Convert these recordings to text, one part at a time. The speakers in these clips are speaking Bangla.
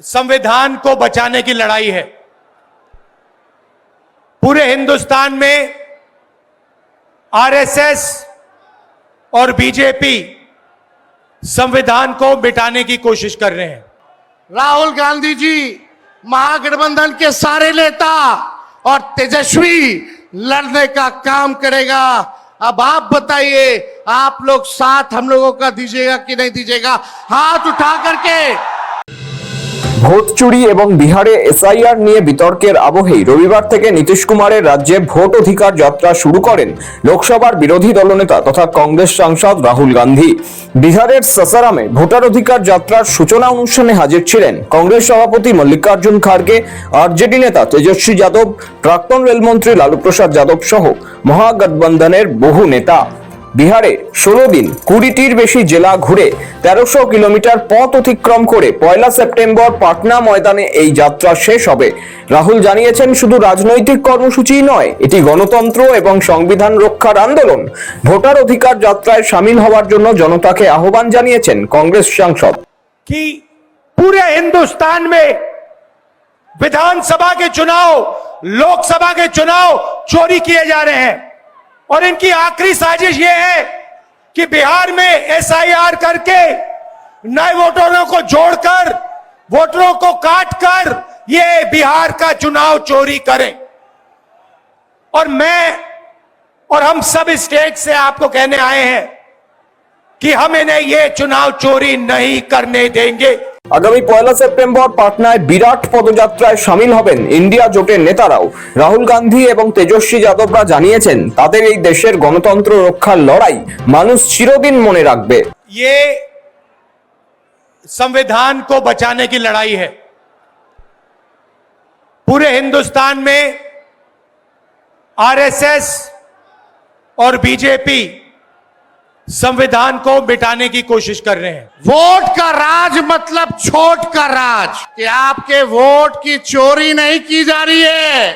संविधान को बचाने की लड़ाई है। पूरे हिंदुस्तान में आरएसएस और बीजेपी संविधान को मिटाने की कोशिश कर रहे हैं। राहुल गांधी जी महागठबंधन के सारे नेता और तेजस्वी लड़ने का काम करेगा। अब आप बताइए, आप लोग साथ हम लोगों का दीजिएगा कि नहीं दीजिएगा? हाथ उठा करके ভোট চুরি এবং বিহারে এসআইআর নিয়ে বিতর্কের আবহেই রবিবার থেকে নীতিশ কুমারের রাজ্যে ভোট অধিকার যাত্রা শুরু করেন লোকসভার বিরোধী দলনেতা তথা কংগ্রেস সাংসদ রাহুল গান্ধী। বিহারের সাসারামে ভোটার অধিকার যাত্রার সূচনা অনুষ্ঠানে হাজির ছিলেন কংগ্রেস সভাপতি মল্লিকার্জুন খাড়গে আরজেডি নেতা তেজস্বী যাদব, প্রাক্তন রেলমন্ত্রী লালু প্রসাদ যাদব সহ মহাগঠবন্ধনের বহু নেতা। বিহারে ষোলো দিন কুড়িটির বেশি জেলা ঘুরে তেরোশো কিলোমিটার পথ অতিক্রম করে পয়লা সেপ্টেম্বর পাটনা ময়দানে এই যাত্রা শেষ হবে রাহুল জানিয়েছেন শুধু রাজনৈতিক কর্মসূচি নয় এটি গণতন্ত্র এবং সংবিধান রক্ষার আন্দোলন ভোটার অধিকার যাত্রায় সামিল হওয়ার জন্য জনতাকে আহ্বান জানিয়েছেন কংগ্রেস সাংসদ कि पूरे हिंदुस्तान में विधानसभा के चुनाव लोकसभा के चुनाव चोरी किए जा रहे हैं और इनकी आखिरी साजिश ये है कि बिहार में एसआईआर करके नए वोटरों को जोड़कर, वोटरों को काटकर ये बिहार का चुनाव चोरी करें। और मैं और हम सब स्टेट से आपको कहने आए हैं कि हम इन्हें ये चुनाव चोरी नहीं करने देंगे। আগামী পয়লা সেপ্টেম্বর পাটনায় বিরাট পদযাত্রায় সামিল হবেন ইন্ডিয়া জোটের নেতারাও রাহুল গান্ধী এবং তেজস্বী যাদবরা জানিয়েছেন তাদের এই দেশের গণতন্ত্র রক্ষার লড়াই মানুষ চিরদিন মনে রাখবে ये संविधान को बचाने की लड़ाई है पूरे हिंदुस्तान में आरएसएस और बीजेपी संविधान को मिटाने की कोशिश कर रहे हैं। वोट का राज मतलब छोट का राज। कि आपके वोट की चोरी नहीं की जा रही है,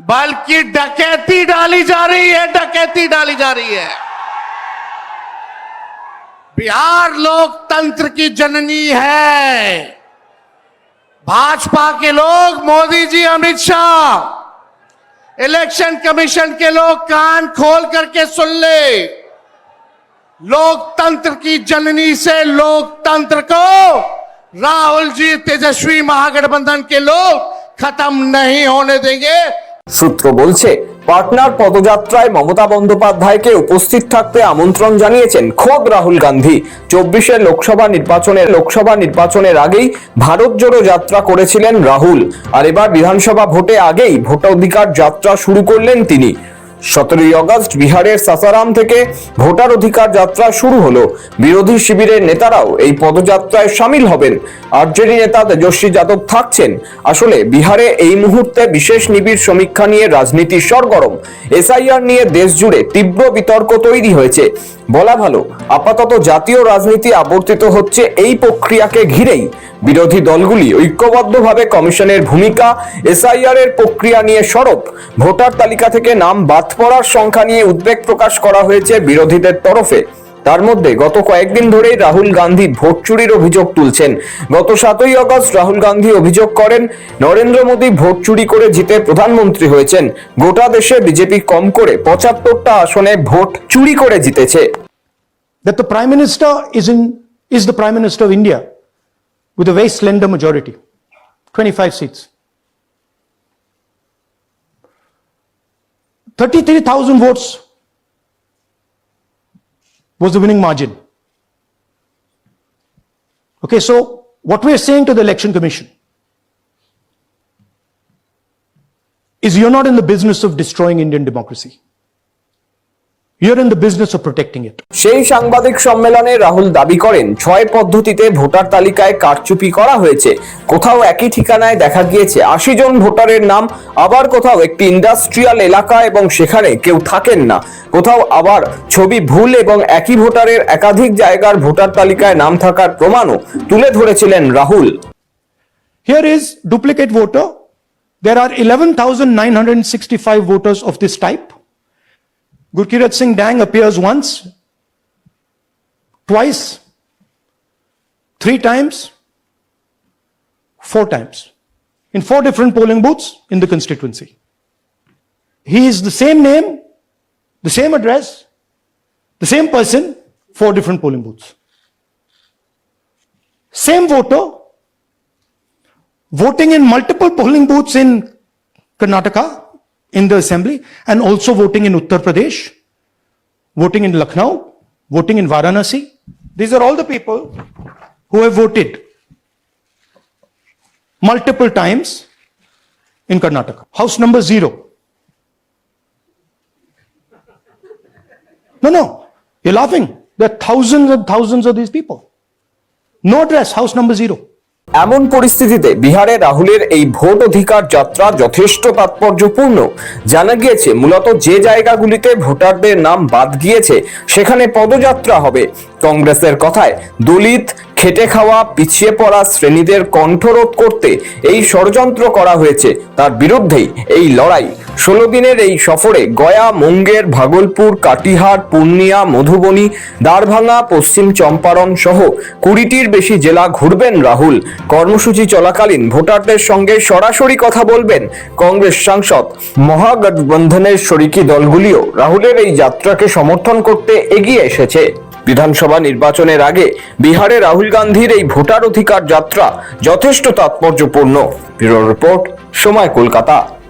बल्कि डकैती डाली जा रही है, डकैती डाली जा रही है। बिहार लोकतंत्र की जननी है। भाजपा के लोग, मोदी जी, अमित शाह, इलेक्शन कमीशन के लोग कान खोल करके सुन ले। लोकतंत्र की जननी से लोकतंत्र को राहुल जी तेजस्वी महागठबंधन के लोग खत्म नहीं होने देंगे সূত্র বলছে পাটনার পদযাত্রায় মমতা বন্দ্যোপাধ্যায়কে উপস্থিত থাকতে আমন্ত্রণ জানিয়েছেন খোদ রাহুল গান্ধী চব্বিশের লোকসভা নির্বাচনের লোকসভা নির্বাচনের আগেই ভারত জোড়ো যাত্রা করেছিলেন রাহুল আর এবার বিধানসভা ভোটে আগেই ভোটাধিকার যাত্রা শুরু করলেন তিনি সতেরোই আগস্ট বিহারের সাসারাম থেকে ভোটার অধিকার যাত্রা শুরু হলো। বিরোধী শিবিরের নেতারাও এই পদযাত্রায় সামিল হবেন। আরজেডি নেতা তেজস্বী যাদব থাকছেন। আসলে বিহারে এই মুহূর্তে বিশেষ নিবিড় সমীক্ষা নিয়ে রাজনীতি সরগরম। এসআইআর নিয়ে দেশ জুড়ে তীব্র বিতর্ক তৈরি হয়েছে। বলা ভালো আপাতত জাতীয় রাজনীতি আবর্তিত হচ্ছে এই প্রক্রিয়াকে ঘিরেই। বিরোধী দলগুলি ঐক্যবদ্ধভাবে কমিশনের ভূমিকা, এসআইআর এর প্রক্রিয়া নিয়ে সরব। ভোটার তালিকা থেকে নাম বাদ পড়ার সংখ্যা নিয়ে উদ্বেগ প্রকাশ করা হয়েছে বিরোধীদের তরফে। তার মধ্যে গত কয়েকদিন ধরেই রাহুল গান্ধী ভোট চুরির অভিযোগ তুলছেন। গত সাতই আগস্ট রাহুল গান্ধী অভিযোগ করেন, নরেন্দ্র মোদী ভোট চুরি করে জিতে প্রধানমন্ত্রী হয়েছেন। গোটা দেশে বিজেপি কম করে পঁচাত্তরটা আসনে ভোট চুরি করে জিতেছে। That the Prime Minister is, in, is the Prime Minister of India with a very slender majority 25 seats. 33,000 votes was the winning margin. Okay, so what we are saying to the Election Commission is you're not in the business of destroying Indian democracy. You're in the business of protecting it. সেই সাংবাদিক সম্মেলনে রাহুল দাবি করেন ছয় পদ্ধতিতে ভোটার তালিকায় কারচুপি করা হয়েছে কোথাও একই ঠিকানায় দেখা গিয়েছে আশি জন ভোটারের নাম আবার কোথাও একটি ইন্ডাস্ট্রিয়াল এলাকা এবং সেখানে কেউ থাকেন না কোথাও আবার ছবি ভুল এবং একই ভোটারের একাধিক জায়গার ভোটার তালিকায় নাম থাকার প্রমাণও তুলে ধরেছিলেন Rahul Here is duplicate voter. There are 11,965 voters of this type. Gurkirat Singh Dang appears once, twice, three times, four times in four different polling booths in the constituency. He is the same name, the same address, the same person, four different polling booths. Same voter, voting in multiple polling booths in Karnataka in the assembly and also voting in Uttar Pradesh, voting in Lucknow, voting in Varanasi. These are all the people who have voted multiple times in Karnataka. House number zero. No, no, you're laughing. There are thousands and thousands of these people. No address, house number zero. এমন পরিস্থিতিতে বিহারে রাহুলের এই ভোট অধিকার যাত্রা যথেষ্ট তাৎপর্যপূর্ণ। জানা গিয়েছে, মূলত যে জায়গাগুলিতে ভোটারদের নাম বাদ গিয়েছে, সেখানে পদযাত্রা হবে। কংগ্রেসের কথায়, দলিত, খেটে খাওয়া, পিছিয়ে পড়া শ্রেণীদের কণ্ঠরোধ করতে এই ষড়যন্ত্র করা হয়েছে। তার বিরুদ্ধেই এই লড়াই। ষোলো দিনের এই সফরে গয়া, মুঙ্গের, ভাগলপুর, কাটিহার, পূর্ণিয়া, মধুবনী দ্বারভাঙা পশ্চিম চম্পারণ সহ কুড়িটির বেশি জেলা ঘুরবেন রাহুল। কর্মসূচি চলাকালীন ভোটারদের সঙ্গে সরাসরি কথা বলবেন কংগ্রেস সাংসদ। মহাগঠবন্ধনের শরিকি দলগুলিও রাহুলের এই যাত্রাকে সমর্থন করতে এগিয়ে এসেছে। বিধানসভা নির্বাচনের আগে বিহারে রাহুল গান্ধীর এই ভোটার অধিকার যাত্রা যথেষ্ট তাৎপর্যপূর্ণ। ব্যুরো রিপোর্ট সময় কলকাতা।